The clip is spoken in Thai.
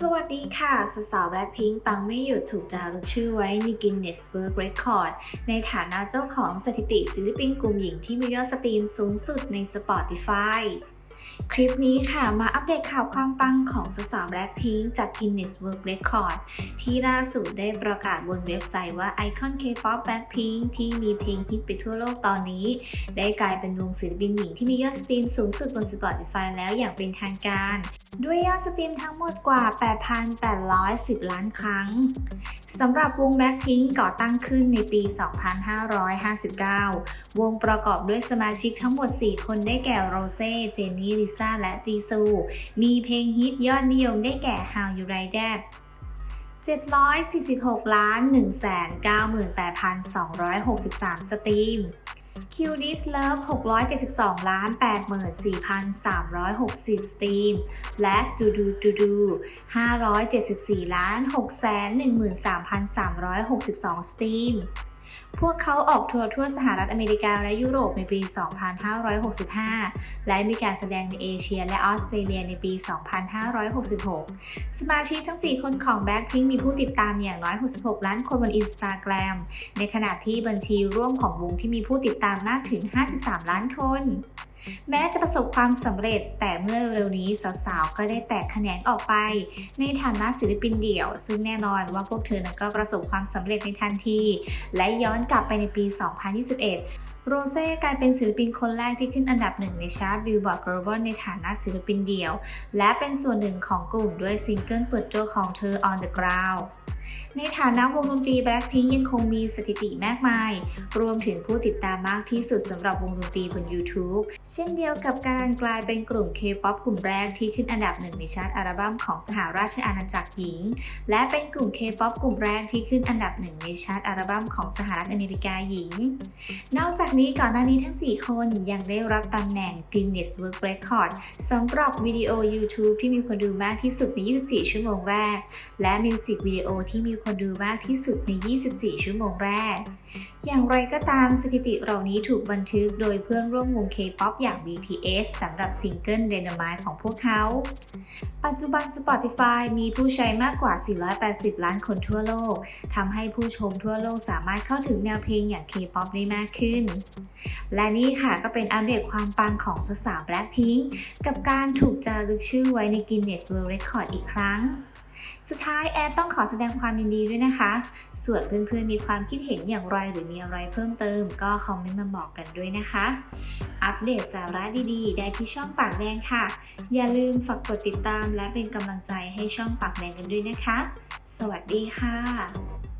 สวัสดีค่ะสสาวแบล็คพิงปังไม่หยุดถูกจารึกชื่อไว้ในกินเนสเบิร์กเรคคอร์ดในฐานะเจ้าของสถิติศิลปินกลุ่มหญิงที่มียอดสตรีมสูงสุดใน Spotify คลิปนี้ค่ะมาอัปเดตข่าวความปังของสสาวแบล็คพิงจาก Guinness World Record ที่ล่าสุดได้ประกาศบนเว็บไซต์ว่าไอคอน K-pop Blackpink ที่มีเพลงฮิตไปทั่วโลกตอนนี้ ได้กลายเป็นวงศิลปินหญิงที่มียอดสตรีมสูงสุดบน Spotify แล้วอย่างเป็นทางการ ด้วยยอดสตรีมทั้งหมดกว่า 8,810 ล้านครั้งสำหรับวง Blackpink ก่อตั้งขึ้นในปี 2559 วงประกอบด้วยสมาชิกทั้งหมด 4 คนได้แก่โรเซ่เจนนี่ี่ลิซ่าและจีซู มีเพลงฮิตยอดนิยมได้แก่ How You Like That 746ล้าน198,263 สตรีม q d i s Love 672ล้าน84,360 สตรีม และ Do Do Do Do 574ล้าน613,362 สตรีม พวกเขาออกทัวร์ทั่วสหรัฐอเมริกาและยุโรปในปี 2565 และมีการแสดงในเอเชียและออสเตรเลียในปี 2566 สมาชิกทั้ง 4 คนของ Blackpink มีผู้ติดตามอย่างน้อย 66 ล้านคนบน Instagram ในขณะที่บัญชีร่วมของวงที่มีผู้ติดตามมากถึง 53 ล้านคน แม้จะประสบความสำเร็จแต่เมื่อเร็วนี้สาวๆ ก็ได้แตกแขนงออกไป ในฐานะศิลปินเดี่ยว ซึ่งแน่นอนว่าพวกเธอนั้นก็ประสบความสำเร็จในทันที และย้อนกลับไปในปี 2021โรเซ่กลายเป็นศิลปินคนแรกที่ขึ้นอันดับหนึ่งในชาร์ต Billboard Global ในฐานะศิลปินเดี่ยว และเป็นส่วนหนึ่งของกลุ่มด้วยซิงเกิลเปิดตัวของเธอ On the Ground ในฐานะวงดนตรี Blackpink ยังคงมีสถิติมากมาย รวมถึงผู้ติดตามมากที่สุดสำหรับวงดนตรีบน YouTube เช่นเดียวกับการกลายเป็นกลุ่ม K-POP กลุ่มแรกที่ขึ้นอันดับหนึ่งในชาร์ตอัลบั้มของสหราชอาณาจักรหญิง และเป็นกลุ่ม K-POP กลุ่มแรกที่ขึ้นอันดับหนึ่งในชาร์ตอัลบั้มของสหรัฐอเมริกาหญิง นอกจากนี้ก่อนหน้านี้ทั้ง 4 คนยังได้รับตำแหน่ง Guinness World Record สำหรับวิดีโอ YouTube ที่มีคนดูมากที่สุดใน 24 ชั่วโมงแรก และมิวสิกวิดีโอที่ที่มีคนดูมากที่สุดใน 24 ชั่วโมงแรก อย่างไรก็ตามสถิติเหล่านี้ถูกบันทึกโดยเพื่อนร่วมวง K-POP อย่าง BTS สำหรับซิงเกิล Dynamite ของพวกเขา ปัจจุบัน Spotify มีผู้ใช้มากกว่า 480 ล้านคนทั่วโลก ทำให้ผู้ชมทั่วโลกสามารถเข้าถึงแนวเพลงอย่าง K-POP ได้มากขึ้น และนี่ค่ะก็เป็นอัปเดตความปังของสาวๆ Blackpink กับการถูกจารึกชื่อไว้ใน Guinness World Record อีกครั้ง สุดท้ายแอดต้องขอแสดงความยินดีด้วยนะคะ ส่วนเพื่อนๆมีความคิดเห็นอย่างไรหรือมีอะไรเพิ่มเติม ก็คอมเมนต์มาบอกกันด้วยนะคะ อัปเดตสาระดีๆ ได้ที่ช่องปากแดงค่ะ อย่าลืมฝากกดติดตามและเป็นกำลังใจให้ช่องปากแดงกันด้วยนะคะ สวัสดีค่ะ